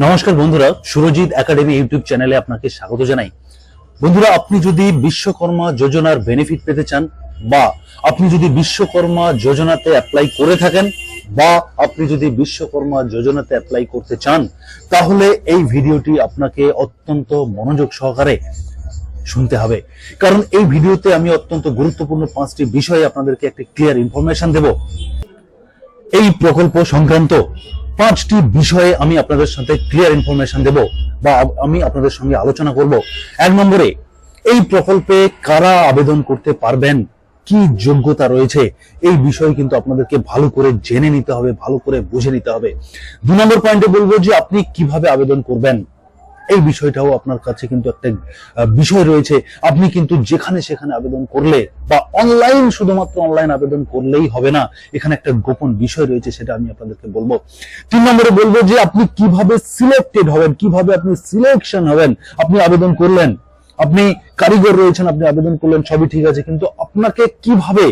নমস্কার বন্ধুরা, Surajit academy YouTube চ্যানেলে আপনাকে স্বাগত জানাই। বন্ধুরা, আপনি যদি বিশ্বকর্মা যোজনার বেনিফিট পেতে চান, বা আপনি যদি বিশ্বকর্মা যোজনাতে অ্যাপ্লাই করে থাকেন, বা আপনি যদি বিশ্বকর্মা যোজনাতে অ্যাপ্লাই করতে চান, তাহলে এই ভিডিওটি আপনাকে অত্যন্ত মনোযোগ সহকারে শুনতে হবে। কারণ এই ভিডিওতে আমি অত্যন্ত গুরুত্বপূর্ণ পাঁচটি বিষয়ে আপনাদেরকে একটি ক্লিয়ার ইনফরমেশন দেব। এই প্রকল্প সংক্রান্ত পাঁচটি বিষয়ে আমি আপনাদের সাথে ক্লিয়ার ইনফরমেশন দেব বা আমি আপনাদের সঙ্গে আলোচনা করব। এক নম্বরে, এই প্রকল্পে কারা আবেদন করতে পারবেন? কি যোগ্যতা রয়েছে? এই বিষয়ে কিন্তু আপনাদেরকে ভালো করে জেনে নিতে হবে, ভালো করে বুঝে নিতে হবে। দু নম্বর পয়েন্টে বলব যে আপনি কীভাবে আবেদন করবেন? এই বিষয়টাও আপনার কাছে কিন্তু একটা বিষয় রয়েছে। আপনি কিন্তু যেখানে সেখানে আবেদন করলে বা অনলাইন শুধুমাত্র অনলাইন আবেদন করলেই হবে না, এখানে একটা গোপন বিষয় রয়েছে সেটা আমি আপনাদেরকে বলব। তিন নম্বরে বলব যে আপনি কীভাবে সিলেক্টেড হবেন, কীভাবে আপনি সিলেকশন হবেন, আপনি আবেদন করলেন। আপনি কারিগর রয়েছেন, আপনি আবেদন করলেন, সবই ঠিক আছে, কিন্তু আপনাকে কীভাবে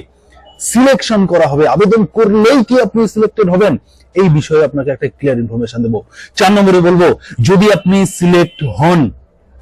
সিলেকশন করা হবে, আবেদন করলেই কি আপনি সিলেক্টেড হবেন? এই বিষয়ে আপনাকে একটা ক্লিয়ার ইনফরমেশন দেবো। চার নম্বরে বলব, যদি আপনি সিলেক্ট হন,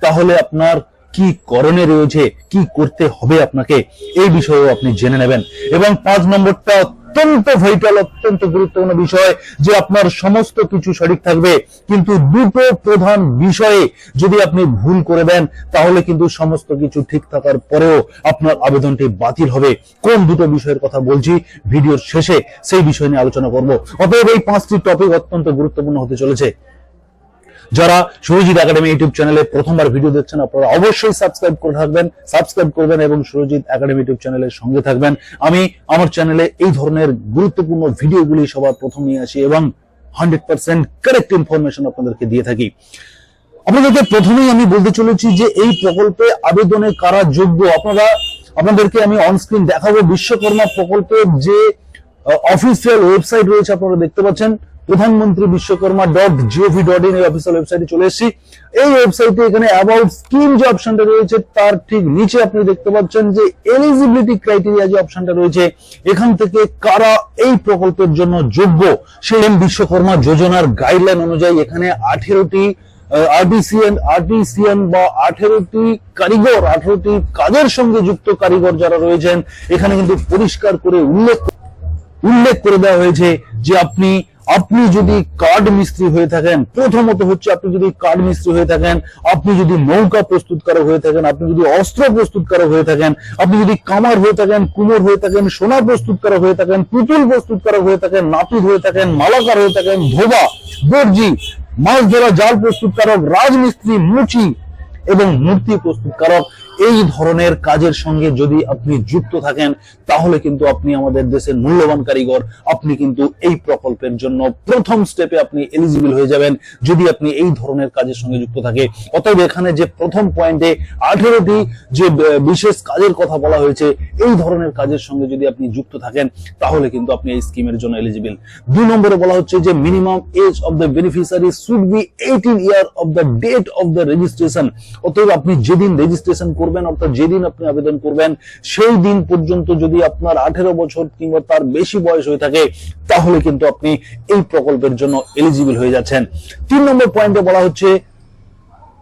তাহলে আপনার কি করণে রয়েছে, কি করতে হবে আপনাকে, এই বিষয়েও আপনি জেনে নেবেন। এবং পাঁচ নম্বরটা অত্যন্ত ভাইটাল অত্যন্ত গুরুত্বপূর্ণ বিষয় যে আপনার সমস্ত কিছু সঠিক থাকবে। কিন্তু দুটো প্রধান বিষয়ে যদি আপনি ভুল করে দেন, তাহলে কিন্তু সমস্ত কিছু ঠিক থাকার পরেও আপনার আবেদনটি বাতিল হবে। কোন দুটো বিষয়ের কথা বলছি, ভিডিওর শেষে সেই বিষয় নিয়ে আলোচনা করব। অতএব এই পাঁচটি টপিক অত্যন্ত গুরুত্বপূর্ণ হতে চলেছে। যারা সুরজিৎ একাডেমি ইউটিউব চ্যানেলে প্রথমবার ভিডিও দেখছেন, আপনারা অবশ্যই সাবস্ক্রাইব করে থাকবেন, সাবস্ক্রাইব করবেন এবং সুরজিৎ একাডেমি ইউটিউব চ্যানেলের সঙ্গে থাকবেন। আমি আমার চ্যানেলে এই ধরনের গুরুত্বপূর্ণ ভিডিওগুলি সবার প্রথম নিয়ে আসি এবং হান্ড্রেড পার্সেন্ট কারেক্ট ইনফরমেশন আপনাদেরকে দিয়ে থাকি। আপনাদেরকে প্রথমেই আমি বলতে চলেছি যে এই প্রকল্পে আবেদনে কারা যোগ্য? আপনারা, আপনাদেরকে আমি অনস্ক্রিন দেখাবো বিশ্বকর্মা প্রকল্পের যে অফিসিয়াল ওয়েবসাইট রয়েছে, আপনারা দেখতে পাচ্ছেন। প্রধানমন্ত্রী Vishwakarma dot gov dot in এই অফিসিয়াল ওয়েবসাইটে চলে এসেছি। এই ওয়েবসাইটে এখানে অ্যাবাউট স্কিম যে অপশনটা রয়েছে, তার ঠিক নিচে আপনি দেখতে পাচ্ছেন যে এলিজিবিলিটি ক্রাইটেরিয়া যে অপশনটা রয়েছে, এখান থেকে কারা এই প্রকল্পের জন্য যোগ্য? সেই বিশ্বকর্মা যোজনার গাইডলাইন অনুযায়ী এখানে আঠেরোটি আরটিসিএন আরটিসিএন বা আঠেরোটি কারিগর, আঠেরোটি কাজের সঙ্গে যুক্ত কারিগর যারা রয়েছেন, এখানে কিন্তু পরিষ্কার করে উল্লেখ উল্লেখ করে দেওয়া হয়েছে যে আপনি আপনি যদি কার্ড মিস্ত্রি হয়ে থাকেন প্রথমত হচ্ছে আপনি যদি কার্ড মিস্ত্রি হয়ে থাকেন আপনি যদি নৌকা প্রস্তুতকারক হয়ে থাকেন আপনি যদি অস্ত্র প্রস্তুতকারক হয়ে থাকেন আপনি যদি কামার হয়ে থাকেন কুমোর হয়ে থাকেন সোনা প্রস্তুতকারক হয়ে থাকেন পুতুল প্রস্তুতকারক হয়ে থাকেন নাপিত হয়ে থাকেন মালাকার হয়ে থাকেন ধোবা দর্জি মাছ ধরা জাল প্রস্তুতকারক রাজমিস্ত্রি মুচি এবং মূর্তি প্রস্তুতকারক এই ধরনের কাজের সঙ্গে যদি আপনি যুক্ত থাকেন, তাহলে কিন্তু আপনি আমাদের দেশের মূল্যবান কারিগর। আপনি কিন্তু এই প্রকল্পের জন্য প্রথম স্টেপে আপনি এলিজিবল হয়ে যাবেন যদি আপনি এই ধরনের কাজের সঙ্গে যুক্ত থাকে। অতএব এখানে যে প্রথম পয়েন্টে আঠেরোটি যে বিশেষ কাজের কথা বলা হয়েছে, এই ধরনের কাজের সঙ্গে যদি আপনি যুক্ত থাকেন, তাহলে কিন্তু আপনি এই স্কিমের জন্য এলিজিবল দুই নম্বরে বলা হচ্ছে যে minimum age of the beneficiary should be eighteen year of the date of the registration অতএব আপনি যেদিন রেজিস্ট্রেশন করবেন অর্থাৎ যেদিন আপনি আবেদন করবেন, সেই দিন পর্যন্ত যদি আপনার আঠেরো বছর কিংবা তার বেশি বয়স হয়ে থাকে, তাহলে কিন্তু আপনি এই প্রকল্পের জন্য এলিজিবল হয়ে যাচ্ছেন। তিন নম্বর পয়েন্টে বলা হচ্ছে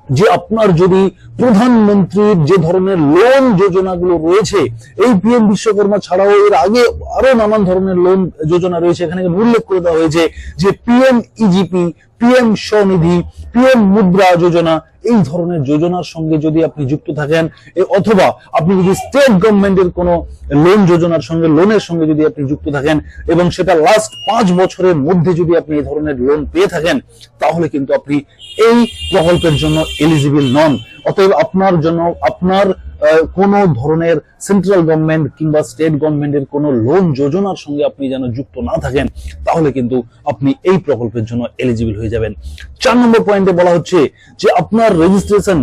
যে আপনার যদি প্রধানমন্ত্রীর যে ধরনের লোন যোজনাগুলো রয়েছে, এই পিএম বিশ্বকর্মা ছাড়াও এর আগে আরও নানান ধরনের লোন যোজনা রয়েছে। এখানে উল্লেখ করে দেওয়া হয়েছে যে PM EGP PM Svanidhi PM Mudra Yojana, এই ধরনের যোজনার সঙ্গে যদি আপনি যুক্ত থাকেন অথবা আপনি যদি স্টেট গভর্নমেন্টের কোনো লোন যোজনার সঙ্গে লোনের সঙ্গে যদি আপনি যুক্ত থাকেন এবং সেটা লাস্ট পাঁচ বছরের মধ্যে যদি আপনি এই ধরনের লোন পেয়ে থাকেন, তাহলে কিন্তু আপনি এই প্রকল্পের জন্য এলিজিবল নন। অতএব আপনার জন্য, আপনার কোনো ধরনের সেন্ট্রাল গভর্নমেন্ট কিংবা স্টেট গভর্নমেন্টের কোনো লোন যোজনার সঙ্গে আপনি যেন যুক্ত না থাকেন, তাহলে কিন্তু আপনি এই প্রকল্পের জন্য এলিজিবল হয়ে যাবেন। চার নম্বর পয়েন্টে বলা হচ্ছে যে আপনার রেজিস্ট্রেশন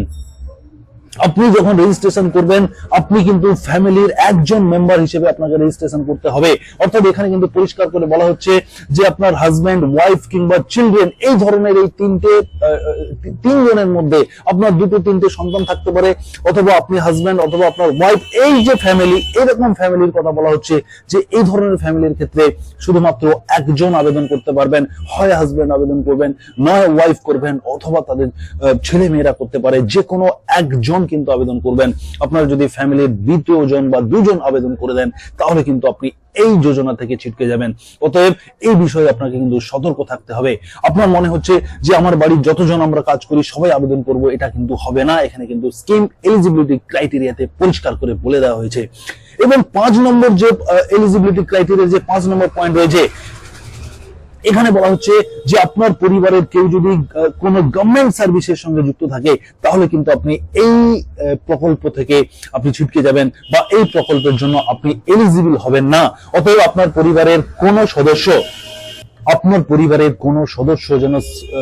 আপনি যখন রেজিস্ট্রেশন করবেন, আপনি কিন্তু ফ্যামিলির একজন মেম্বার হিসেবে আপনাকে রেজিস্ট্রেশন করতে হবে। অর্থাৎ এখানে কিন্তু পরিষ্কার করে বলা হচ্ছে যে আপনার হাজব্যান্ড ওয়াইফ কিংবা চিলড্রেন এই ধরনের এই তিনটে তিনজনের মধ্যে আপনার দুটো তিনটে সন্তান থাকতে পারে, অথবা আপনি হাজব্যান্ড অথবা আপনার ওয়াইফ এই যে ফ্যামিলি এরকম ফ্যামিলির কথা বলা হচ্ছে যে এই ধরনের ফ্যামিলির ক্ষেত্রে শুধুমাত্র একজন আবেদন করতে পারবেন, হয় হাজব্যান্ড আবেদন করবেন, নয় ওয়াইফ করবেন, অথবা তাদের ছেলে মেয়েরা করতে পারে। যে কোনো একজন কিন্তু আবেদন করবেন। আপনার যদি ফ্যামিলির দ্বিতীয় জন বা দুজন আবেদন করে দেন, তাহলে কিন্তু আপনি এই যোজনা থেকে ছিটকে যাবেন। অতএব এই বিষয়ে আপনাকে কিন্তু সতর্ক থাকতে হবে। আপনার মনে হচ্ছে যে আমার বাড়ির যতজন আমরা কাজ করি, সবাই আবেদন করব, এটা কিন্তু হবে না। এখানে কিন্তু স্কিম এলিজিবিলিটি ক্রাইটেরিয়াতে পরিষ্কার করে বলে দেওয়া হয়েছে। এবং পাঁচ নম্বর যে এলিজিবিলিটি ক্রাইটেরিয়া যে পাঁচ নম্বর পয়েন্ট রয়েছে এখানে বলা হচ্ছে যে আপনার পরিবারের কেউ যদি কোনো গভর্নমেন্ট সার্ভিসের সঙ্গে যুক্ত থাকে, তাহলে কিন্তু আপনি এই প্রকল্প থেকে আপনি ছিটকে যাবেন বা এই প্রকল্পের জন্য আপনি এলিজিবল হবেন না। অতএব আপনার পরিবারের কোনো সদস্য আপনার পরিবারের কোন সদস্য যেন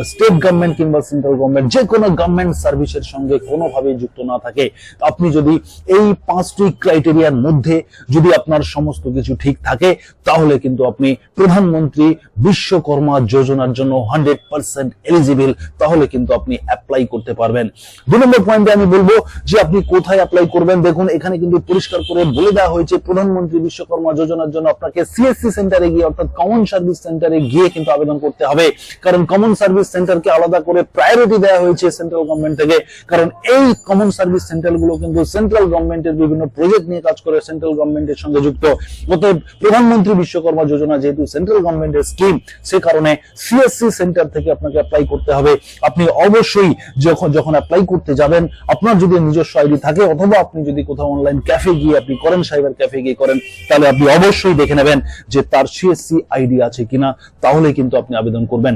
স্টেট গভর্নমেন্ট কিংবা সেন্ট্রাল গভর্নমেন্ট যে কোনো গভর্নমেন্ট সার্ভিসের সঙ্গে কোনোভাবে যুক্ত না থাকে আপনি যদি এই পাঁচটি ক্রাইটেরিয়ার মধ্যে যদি আপনার সমস্ত কিছু ঠিক থাকে, তাহলে কিন্তু আপনি প্রধানমন্ত্রী বিশ্বকর্মা যোজনার জন্য হান্ড্রেড পার্সেন্ট এলিজিবল তাহলে কিন্তু আপনি অ্যাপ্লাই করতে পারবেন। দু নম্বর পয়েন্টে আমি বলব যে আপনি কোথায় অ্যাপ্লাই করবেন, দেখুন এখানে কিন্তু পরিষ্কার করে বলে দেওয়া হয়েছে, প্রধানমন্ত্রী বিশ্বকর্মা যোজনার জন্য আপনাকে সিএসসি সেন্টারে গিয়ে অর্থাৎ কমন সার্ভিস সেন্টারে গিয়ে কিন্তু আবেদন করতে হবে। কারণ কমন সার্ভিস সেন্টারকে আলাদা করে প্রায়োরিটি দেওয়া হয়েছে সেন্ট্রাল গভর্নমেন্ট থেকে। কারণ এই কমন সার্ভিস সেন্টারগুলো কিন্তু সেন্ট্রাল গভর্নমেন্টের বিভিন্ন প্রজেক্ট নিয়ে কাজ করে সেন্ট্রাল গভর্নমেন্টের সঙ্গে যুক্ত। অতএব প্রধানমন্ত্রী বিশ্বকর্মা যোজনা যেহেতু সেন্ট্রাল গভর্নমেন্টের স্কিম সে কারণে সিএসসি সেন্টার থেকে আপনাকে অ্যাপ্লাই করতে হবে। আপনি অবশ্যই যখন যখন অ্যাপ্লাই করতে যাবেন, আপনার যদি নিজস্ব আইডি থাকে অথবা আপনি যদি কোথাও অনলাইন ক্যাফে গিয়ে আপনি করেন সাইবার ক্যাফে গিয়ে করেন, তাহলে আপনি অবশ্যই দেখে নেবেন যে তার সিএসসি আইডি আছে কিনা তাহলে কিন্তু আপনি আবেদন করবেন।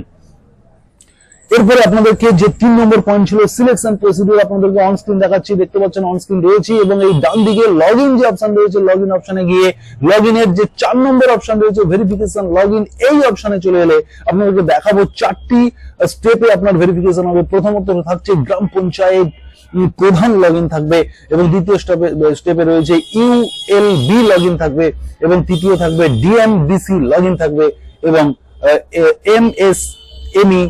এরপরে আপনাদেরকে যে তিন নম্বর পয়েন্ট ছিল সিলেকশন প্রসিডিউর আপনাদেরকে অন স্ক্রিন দেখাচ্ছি। দেখতে পাচ্ছেন অন স্ক্রিন রয়েছে এবং এই ডান দিকে লগ ইন যে অপশন রয়েছে লগ ইন অপশনে গিয়ে লগ এর যে চার নম্বর অপশন রয়েছে ভেরিফিকেশন লগ ইন এই অপশনে চলে এলে আপনাদেরকে দেখাবো চারটি স্টেপে আপনার ভেরিফিকেশন হবে। প্রথমত থাকছে গ্রাম পঞ্চায়েত প্রধান লগ থাকবে এবং দ্বিতীয় স্টেপে স্টেপে রয়েছে ইউএলবি লগ থাকবে এবং তৃতীয় থাকবে ডিএমডিসি লগ থাকবে এবং M, S, ME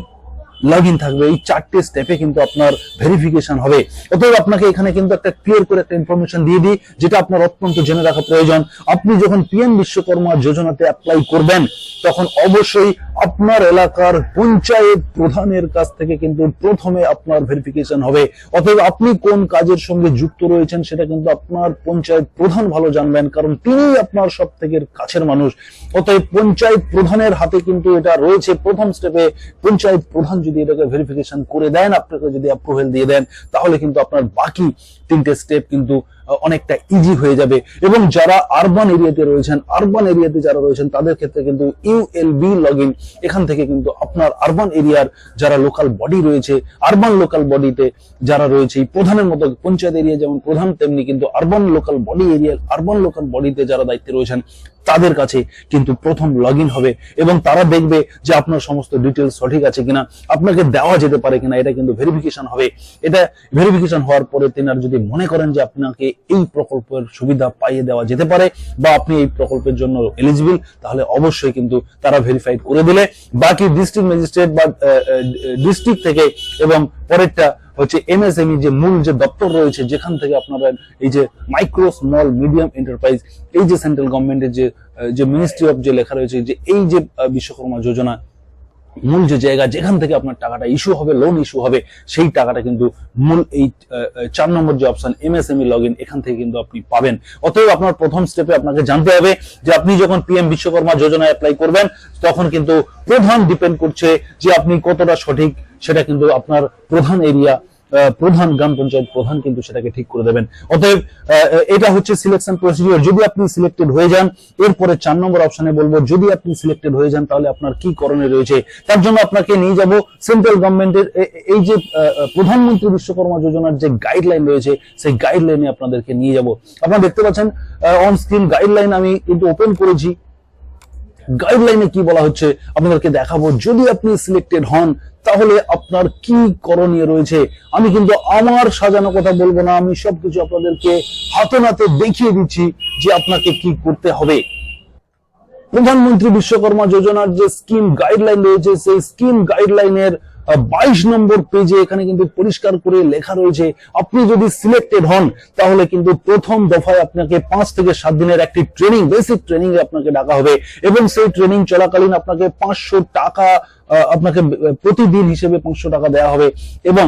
log in থাকবে। এই চারটে স্টেপে কিন্তু আপনার ভেরিফিকেশন হবে। অতএব আপনাকে এখানে কিন্তু একটা ক্লিয়ার করে একটা ইনফরমেশন দিয়ে দিই, যেটা আপনার অত্যন্ত জেনে রাখা প্রয়োজন। আপনি যখন পিএম বিশ্বকর্মা যোজনাতে অ্যাপ্লাই করবেন, তখন অবশ্যই আপনার এলাকার পঞ্চায়েত প্রধানের কাছ থেকে কিন্তু প্রথমে আপনার ভেরিফিকেশন হবে। অতএব আপনি কোন কাজের সঙ্গে যুক্ত রয়েছেন সেটা কিন্তু আপনার পঞ্চায়েত প্রধান ভালো জানবেন, কারণ তিনি আপনার সব থেকে কাছের মানুষ। অতএব পঞ্চায়েত প্রধানের হাতে কিন্তু এটা রয়েছে। প্রথম স্টেপে পঞ্চায়েত প্রধান যদি এটাকে ভেরিফিকেশন করে দেন, আপনাকে যদি অ্যাপ্রুভেল দিয়ে দেন, তাহলে কিন্তু আপনার বাকি তিনটে স্টেপ কিন্তু অনেকটা ইজি হয়ে যাবে। এবং যারা আরবান এরিয়াতে রয়েছেন আরবান এরিয়াতে যারা রয়েছেন, তাদের ক্ষেত্রে কিন্তু ইউএলবি লগ এখান থেকে কিন্তু আপনার আরবান এরিয়ার যারা লোকাল বডি রয়েছে আরবান লোকাল বডিতে যারা রয়েছে প্রধানের মতো পঞ্চায়েত এরিয়া যেমন প্রধান, তেমনি কিন্তু urban local body area urban local বডিতে যারা দায়িত্বে রয়েছেন, তাদের কাছে কিন্তু প্রথম লগ হবে। এবং তারা দেখবে যে আপনার সমস্ত ডিটেলস সঠিক আছে কিনা, আপনাকে দেওয়া যেতে পারে কিনা, এটা কিন্তু ভেরিফিকেশন হবে। এটা ভেরিফিকেশন হওয়ার পরে তেনার যদি মনে করেন যে আপনাকে এই প্রকল্পের সুবিধা পাইয়ে দেওয়া যেতে পারে বা আপনি এই প্রকল্পের জন্য এলিজিবল তাহলে অবশ্যই কিন্তু তারা ভেরিফাইড করে দিলে। বাকি ডিস্ট্রিক্ট ম্যাজিস্ট্রেট বা ডিস্ট্রিক্ট থেকে এবং পরেরটা হচ্ছে এমএসএমই যে মূল যে দপ্তর রয়েছে, যেখান থেকে আপনারা এই যে মাইক্রো স্মল মিডিয়াম এন্টারপ্রাইজ এই যে সেন্ট্রাল গভর্নমেন্টের যে যে মিনিস্ট্রি অফ যে লেখা রয়েছে, যে এই যে বিশ্বকর্মা যোজনা মূল যে জায়গা যেখান থেকে আপনার টাকাটা ইস্যু হবে লোন ইস্যু হবে, সেই টাকাটা কিন্তু মূল এই চার নম্বর যে অপশন এমএসএমই লগ ইন এখান থেকে কিন্তু আপনি পাবেন। অতএব আপনার প্রথম স্টেপে আপনাকে জানতে হবে যে আপনি যখন পিএম বিশ্বকর্মা যোজনা অ্যাপ্লাই করবেন, তখন কিন্তু প্রধান ডিপেন্ড করছে যে আপনি কতটা সঠিক, সেটা কিন্তু আপনার প্রধান এরিয়া প্রধান গ্রাম পঞ্চায়েত প্রধান কিন্তু সেটাকে ঠিক করে দেবেন। অতএব এটা হচ্ছে সিলেকশন প্রসিডিওর যদি আপনি সিলেক্টেড হয়ে যান, এরপরে চার নম্বর অপশনে বলব, যদি আপনি সিলেক্টেড হয়ে যান, তাহলে আপনার কি করণীয় রয়েছে? তার জন্য আপনাকে নিয়ে যাব সেন্ট্রাল গভর্নমেন্টের এই যে প্রধানমন্ত্রী বিশ্বকর্মা যোজনার যে গাইডলাইন রয়েছে, সেই গাইডলাইনে আপনাদেরকে নিয়ে যাব। আপনারা দেখতে পাচ্ছেন অন স্ক্রিন গাইডলাইন আমি কিন্তু ওপেন করেছি। গাইডলাইনে কি বলা হচ্ছে, আপনাদেরকে দেখাবো। যদি আপনি সিলেক্টেড হন তাহলে আপনার কি করণীয় রয়েছে? আমি কিন্তু আমার সাজানো কথা বলব না, আমি সবকিছু আপনাদেরকে হাতে নাতে দেখিয়ে দিচ্ছি যে আপনাকে কি করতে হবে। প্রধানমন্ত্রী বিশ্বকর্মা যোজনার যে স্কিম গাইডলাইন রয়েছে, সেই স্কিম গাইডলাইনের বাইশ নম্বর পেজে এখানে কিন্তু পরিষ্কার করে লেখা রয়েছে, আপনি যদি সিলেক্টেড হন, তাহলে কিন্তু প্রথম দফায় আপনাকে পাঁচ থেকে সাত দিনের একটি ট্রেনিং বেসিক ট্রেনিং আপনাকে ডাকা হবে এবং সেই ট্রেনিং চলাকালীন আপনাকে পাঁচশো টাকা আপনাকে প্রতিদিন হিসেবে পাঁচশো টাকা দেওয়া হবে এবং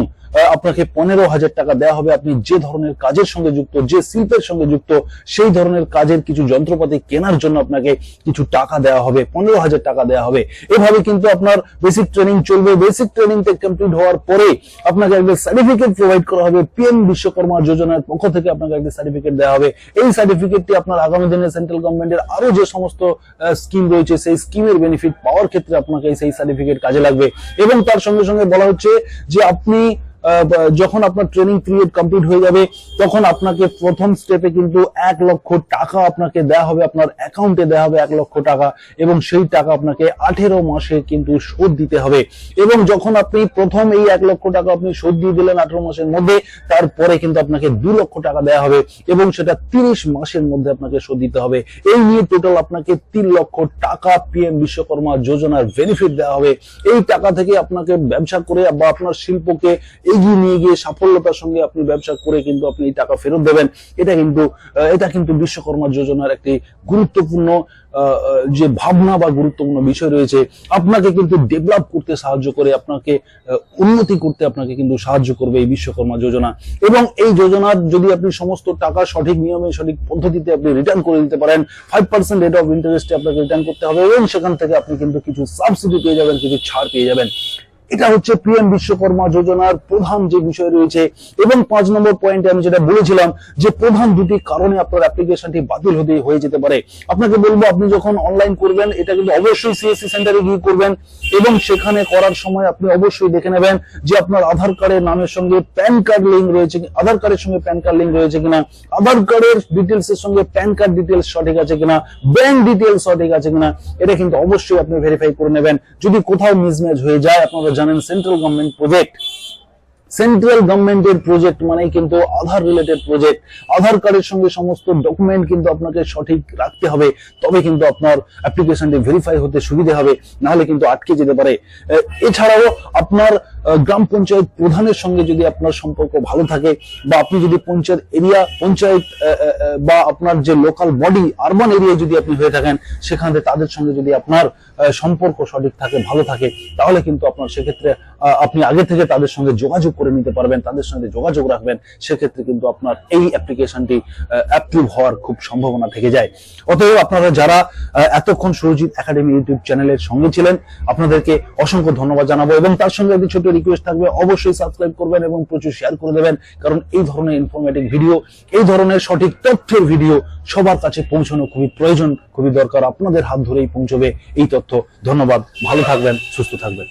আপনাকে পনেরো হাজার টাকা দেওয়া হবে। আপনি যে ধরনের কাজের সঙ্গে যুক্ত, যে শিল্পের সঙ্গে যুক্ত, সেই ধরনের কাজের কিছু যন্ত্রপাতি কেনার জন্য আপনাকে কিছু টাকা দেওয়া হবে, পনেরো হাজার টাকা দেওয়া হবে। এভাবে কিন্তু আপনার বেসিক ট্রেনিং চলবে। বেসিক ট্রেনিং কমপ্লিট হওয়ার পরে আপনাকে একটা সার্টিফিকেট প্রোভাইড করা হবে। পিএম বিশ্বকর্মা যোজনার পক্ষ থেকে আপনাকে একটা সার্টিফিকেট দেওয়া হবে। এই সার্টিফিকেটটি আপনার আগামী দিনে সেন্ট্রাল গভর্নমেন্টের আরও যে সমস্ত স্কিম রয়েছে, সেই স্কিমের বেনিফিট পাওয়ার ক্ষেত্রে আপনাকে সেই সার্টিফিকেট কাজে লাগবে। এবং তার সঙ্গে সঙ্গে বলা হচ্ছে যে আপনি যখন আপনার ট্রেনিং পিরিয়ড কমপ্লিট হয়ে যাবে, তখন আপনাকে প্রথম স্টেপে কিন্তু এক লক্ষ টাকা আপনাকে দেওয়া হবে, আপনার অ্যাকাউন্টে দেওয়া হবে এক লক্ষ টাকা এবং সেই টাকা আপনাকে আঠেরো মাসে কিন্তু শোধ দিতে হবে। এবং যখন আপনি প্রথম এই এক লক্ষ টাকা আপনি শোধ দিয়ে দিলেন আঠেরো মাসের মধ্যে, তারপরে কিন্তু আপনাকে দু লক্ষ টাকা দেওয়া হবে এবং সেটা তিরিশ মাসের মধ্যে আপনাকে শোধ দিতে হবে। এই নিয়ে টোটাল আপনাকে তিন লক্ষ টাকা পিএম বিশ্বকর্মা যোজনার বেনিফিট দেওয়া হবে। এই টাকা থেকে আপনাকে ব্যবসা করে বা আপনার শিল্পকে এগিয়ে নিয়ে গিয়ে সাফল্যতার সঙ্গে আপনি ব্যবসা করে কিন্তু আপনি এই টাকা ফেরত দেবেন। এটা কিন্তু এটা কিন্তু বিশ্বকর্মা যোজনার একটি গুরুত্বপূর্ণ যে ভাবনা বা গুরুত্বপূর্ণ বিষয় রয়েছে, আপনাকে কিন্তু ডেভেলপ করতে সাহায্য করে, আপনাকে উন্নতি করতে আপনাকে কিন্তু সাহায্য করবে এই বিশ্বকর্মা যোজনা। এবং এই যোজনার যদি আপনি সমস্ত টাকা সঠিক নিয়মে, সঠিক পদ্ধতিতে আপনি রিটার্ন করে দিতে পারেন ফাইভ পার্সেন্ট রেট অফ ইন্টারেস্টে আপনাকে রিটার্ন করতে হবে এবং সেখান থেকে আপনি কিন্তু কিছু সাবসিডি পেয়ে যাবেন, কিছু ছাড় পেয়ে যাবেন। এটা হচ্ছে পিএম বিশ্বকর্মা যোজনার প্রধান যে বিষয় রয়েছে, এবং পাঁচ নম্বর পয়েন্টে আমি যেটা বলেছিলাম যে প্রধান দুটি কারণে আপনার অ্যাপ্লিকেশনটি বাতিল হতে হয়ে যেতে পারে। আপনাকে বলব, আপনি যখন অনলাইন করবেন, এটা কিন্তু অবশ্যই সিএসসি সেন্টারে গিয়ে করবেন, এবং সেখানে করার সময় আপনি অবশ্যই দেখে নেবেন যে আপনার আধার কার্ডের নামের সঙ্গে প্যান কার্ড লিঙ্ক রয়েছে আধার কার্ডের সঙ্গে প্যান কার্ড লিঙ্ক রয়েছে কিনা, আধার কার্ডের ডিটেলস এর সঙ্গে প্যান কার্ড ডিটেলস সঠিক আছে কিনা ব্যাংক ডিটেলস সঠিক আছে কিনা, এটা কিন্তু অবশ্যই আপনি ভেরিফাই করে নেবেন। যদি কোথাও মিসম্যাচ হয়ে যায়, আপনারা জানেন সেন্ট্রাল গভর্নমেন্ট প্রজেক্ট সেন্ট্রাল গভর্নমেন্টের প্রজেক্ট মানে কিন্তু আধার রিলেটেড প্রজেক্ট আধার কার্ডের সঙ্গে সমস্ত ডকুমেন্ট কিন্তু আপনাকে সঠিক রাখতে হবে। তবে কিন্তু আপনার অ্যাপ্লিকেশনটি ভেরিফাই হতে সুবিধা হবে। নাহলে কিন্তু আটকে যেতে পারে। এছাড়াও আপনার গ্রাম পঞ্চায়েত প্রধানের সঙ্গে যদি আপনার সম্পর্ক ভালো থাকে বা আপনি যদি পঞ্চায়েত এরিয়া, পঞ্চায়েত বা আপনার যে লোকাল বডি আরবান এরিয়ায় যদি আপনি হয়ে থাকেন, সেখানে তাদের সঙ্গে যদি আপনার সম্পর্ক সঠিক থাকে, ভালো থাকে, তাহলে কিন্তু আপনার সেক্ষেত্রে আপনি আগে থেকে তাদের সঙ্গে যোগাযোগ করে নিতে পারবেন, তাদের সঙ্গে যোগাযোগ রাখবেন, সেক্ষেত্রে কিন্তু আপনার এই অ্যাপ্লিকেশনটি অ্যাপ্রুভ হওয়ার খুব সম্ভাবনা থেকে যায়। অতএব আপনারা যারা এতক্ষণ সুরজিৎ একাডেমি ইউটিউব চ্যানেলের সঙ্গে ছিলেন, আপনাদেরকে অসংখ্য ধন্যবাদ জানাব এবং তার সঙ্গে একটি ছোট রিকোয়েস্ট থাকবে, অবশ্যই সাবস্ক্রাইব করবেন এবং প্রচুর শেয়ার করে দেবেন। কারণ এই ধরনের ইনফরমেটিভ ভিডিও এই ধরনের সঠিক তথ্যের ভিডিও সবার কাছে পৌঁছানো খুবই প্রয়োজন, খুবই দরকার। আপনাদের হাত ধরেই পৌঁছবে এই তথ্য। ধন্যবাদ। ভালো থাকবেন, সুস্থ থাকবেন।